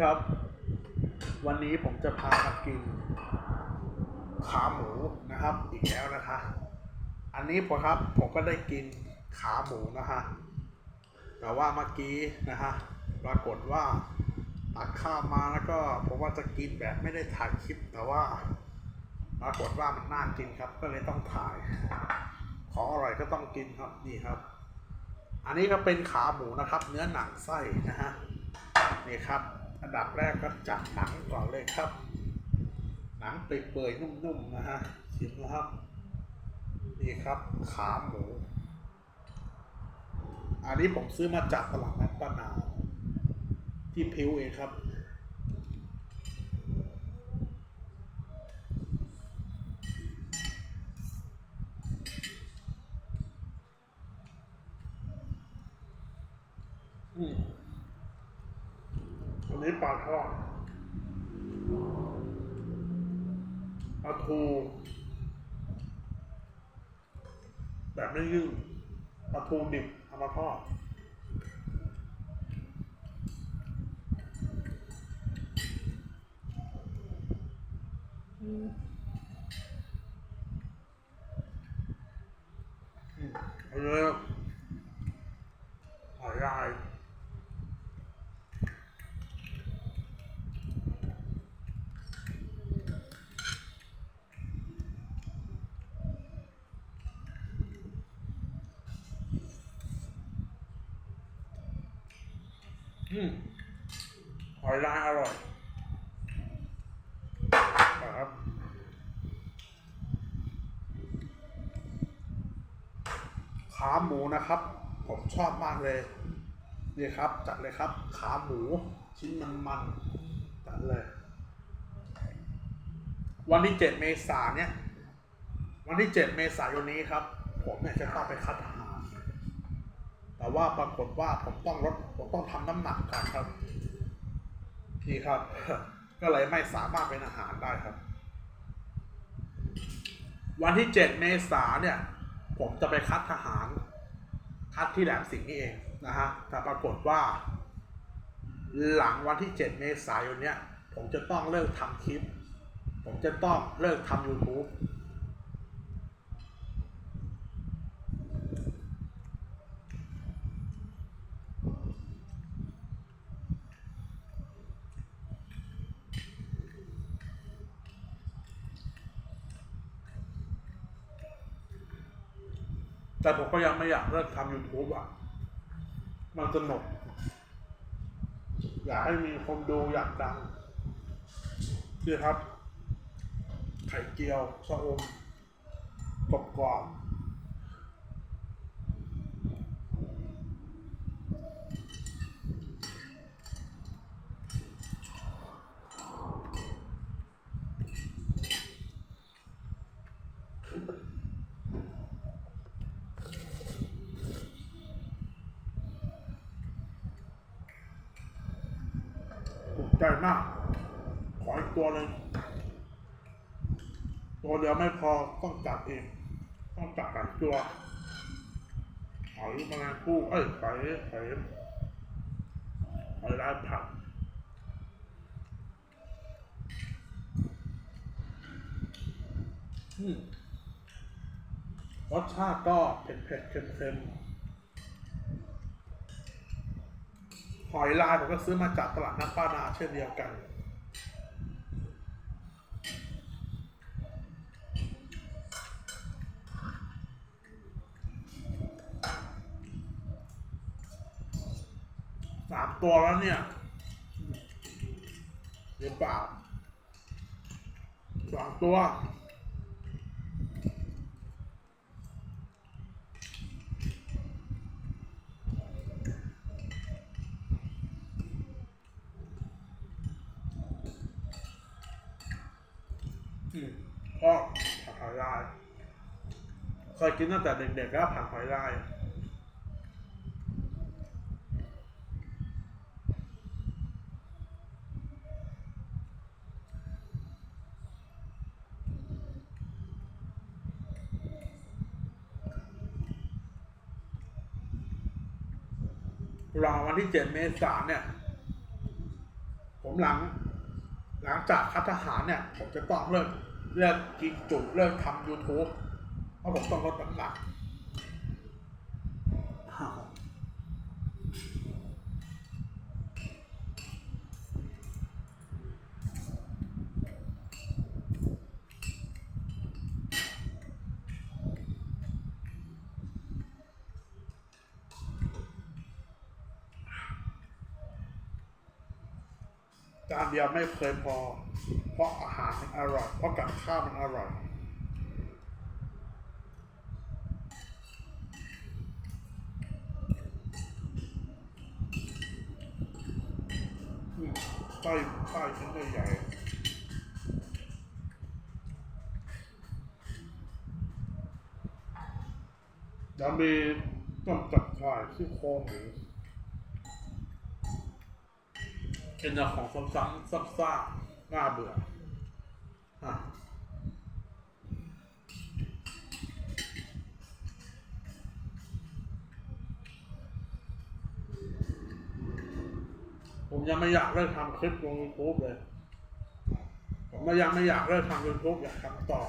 ครับ วันนี้ผมจะพามากิน ขาหมูนะครับ อีกแล้วนะคะ อันนี้ผมครับผมก็ได้กินขาหมูนะฮะแต่ว่าเมื่อกี้นะฮะปรากฏว่าตักข้าวมาแล้วก็ผมว่าจะกินแบบไม่ได้ถ่ายคลิป แต่ว่าปรากฏว่ามันน่ากินครับ ก็เลยต้องถ่าย ของอร่อยก็ต้องกินครับนี่ครับ อันนี้ก็เป็นขาหมูนะครับ เนื้อหนังไส้นะฮะนี่ครับ อันดับแรกก็จับหนังก่อนเลยครับ หนังเปื่อยๆนุ่มๆนะฮะชิมนะครับ นี่ครับขาหมู อันนี้ผมซื้อมาจากตลาดนัดป้านาวที่พิวเองครับอืม นนี้ปลาทอดปลาทูแบบไม่ยืดปลาทูดิบเอามาทอดอืมอืมเอาเลยหอยลาย อืม หอยลายอร่อยครับขาหมูนะครับ ผมชอบมากเลย นี่ครับ จัดเลยครับ ขาหมูชิ้นมันมันๆจัดเลย วันที่เจ็ดเมษายนเนี่ย วันที่เจ็ดเมษายนนี้ครับ ผมเนี่ยจะต้องไปคัดอาหารแต่ว่าปรากฏว่าผมต้องลดผมต้องทำน้ำหนักก่อนครับ ที่ครับ ก็เลยไม่สามารถเป็นอาหารได้ครับ วันที่เจ็ดเมษาเนี่ย ผมจะไปคัดทหาร คัดที่แหลมสิงห์นี่เองนะฮะแต่ปรากฏว่า หลังวันที่เจ็ดเมษายนเนี่ย ผมจะต้องเลิกทำคลิป ผมจะต้องเลิกทำ YouTube แต่ผมก็ยังไม่อยากเลิกทำ YouTube อะ มันสนุก อยากให้มีคนดูอยากดังนี่ครับ ไข่เจียวชะอมกรอบ กรอบถูกใจมาก ขออีกตัวหนึ่งตัวเดียวไม่พอต้องจับเอง ต้องจับหลายตัวหอยแมลงภู่เอ้ยหอยหอยหอยลายผักรสชาติก็เผ็ดเผ็ดเค็มเค็มๆห อยลายผมก็ซื้อมาจากตลาดนัดป้านาเช่นเดียวกัน สามตัวแล้วเนี่ยเดี๋ยวเปล่าสองตัว อืมก็ผักหอยลายเคยกินตั้งแต่เด็กๆแล้วผักหอยลายรอวันที่เจ็ดเมษายนเนี่ย ผมหลัง หลังจากคัดทหารเนี่ย ผมจะต้องเลิกเลิกกินจุเลิกทำยูทูบเพราะผมต้องลดน้ำหนัก จานเดียวไม่เคยพอ เพราะอาหารมันอร่อยเพราะกับข้าวมันอร่อยอืมไส้ไส้ชิ้นใหญ่ๆแล้วมีต้มจับฉ่ายซี่โครงหมู เป็นเนื้อของซ้ำๆซักๆน่าเบื่ออะผมยังไม่อยากเลิกทำคลิปลง YouTube เลย ผมยังไม่อยากเลิกทำ YouTube อยากทำต่อ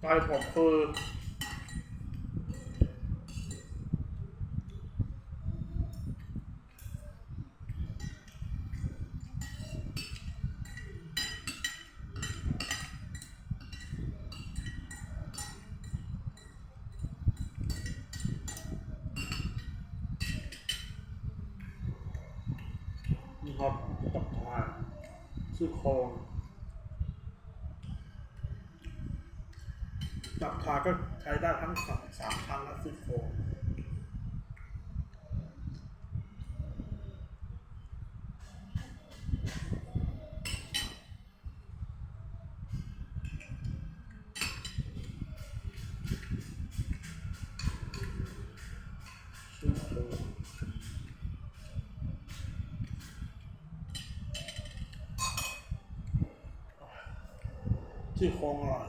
ใจผมคือนี่ครับตับทาย ที่คองตับขาก็ใช้ได้ทั้งสองสามครั้งและซี่โครงซี่โครง ที่โครงอร่อย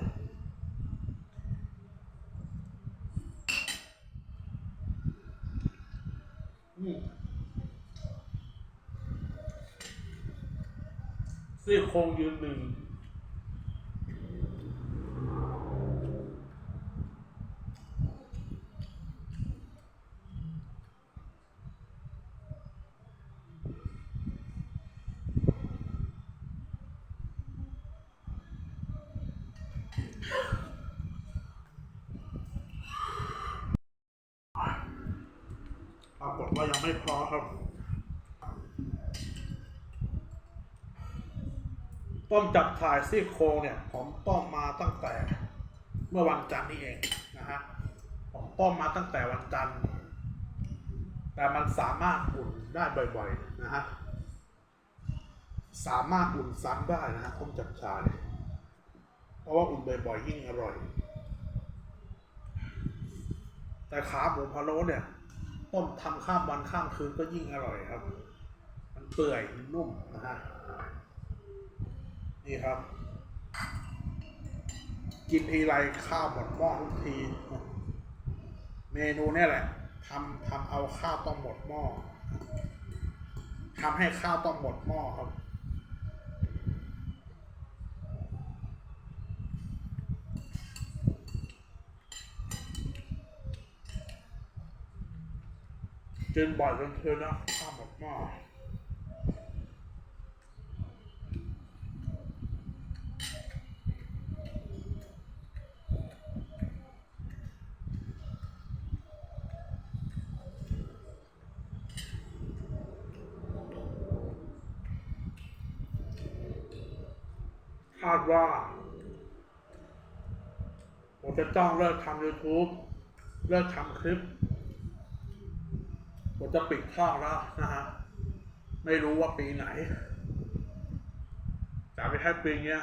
ซี่โครงยืนหนึ่ง ปรากฏ ว่ายังไม่พอครับต้มจับถ่ายซี่โครงเนี่ย ผมต้มมาตั้งแต่เมื่อวันจันทร์นี่เองนะฮะผมต้มมาตั้งแต่วันจันทร์ แต่มันสามารถอุ่นได้บ่อยๆนะฮะสามารถอุ่นซ้ำได้นะฮะต้มจับชายเพราะว่าอุ่นบ่อยๆยิ่งอร่อย แต่ขาหมูพะโล้เนี่ย ต้มทำข้ามวันข้ามคืนก็ยิ่งอร่อยครับ มันเปื่อยมันนุ่มนะฮะนี่ครับ กินทีไรข้าวหมดหม้อทุกที เมนูเนี่ยแหละทำทำเอาข้าวต้องหมดหม้อทำให้ข้าวต้องหมดหม้อครับ กินบ่อยจนเธอนะข้าหมดหม้อคาดว่าผมจะต้องเลิกทำ YouTube เลิกทำคลิป ผมจะปิดช่องแล้วนะฮะ ไม่รู้ว่าปีไหนจะไปให้ปีเนี้ย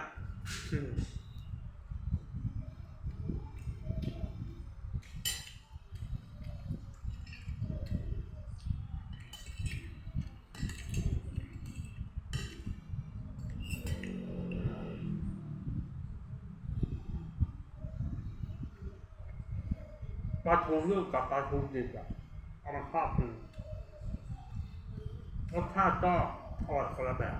ปลาทูนึ่งกับปลาทูดิบอะ เอามาครอบดูรสชาติก็อร่อยคนละแบบ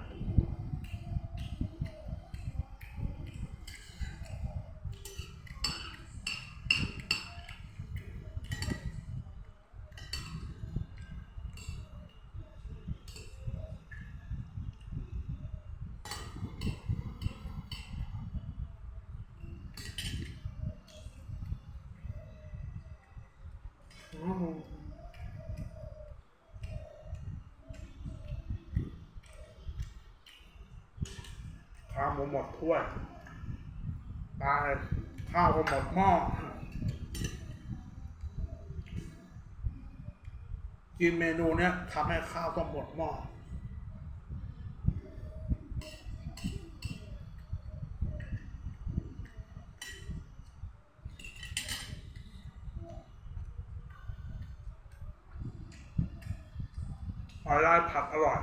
ข้าวหมูหมดถ้วยตายข้าวก็หมดหม้อกินเมนูเนี้ยทำให้ข้าวต้องหมดหม้อหอยลายผัดอร่อย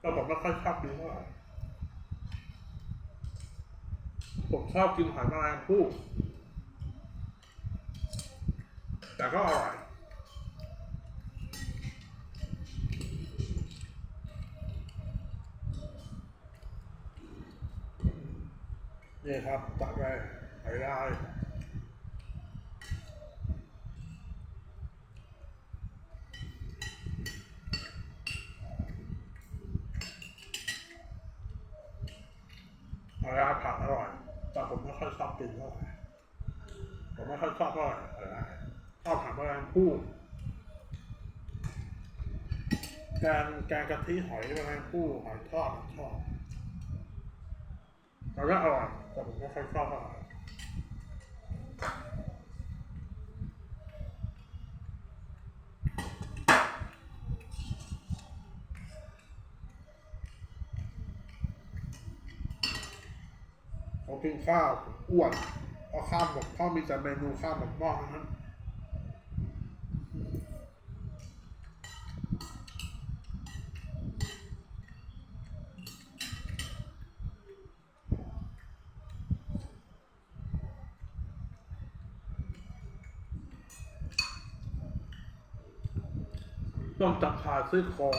แต่ผมไม่ค่อยชอบกินเท่าไหร่ ผมชอบกินหอยแมลงภู่แต่ก็อร่อยนี่ครับตักไปหอยลายหอยลายผัดอร่อย แต่ผมไม่ค่อยชอบกินเท่าไหร่ผมไม่ค่อยชอบเท่าไหร่อยลายชอบหาแมลงภู่แกงแกงกะทิหอยแมลงภู่หอยทอดชอบแต่ก็อร่อยแต่ผมไม่ค่อยชอบเท่าไหร่ กินข้าวผมอ้วนเพราะข้าวหมดพ่อมีแต่เมนูข้าวหมดหม้อนั้นต้องจับขาซื้อครง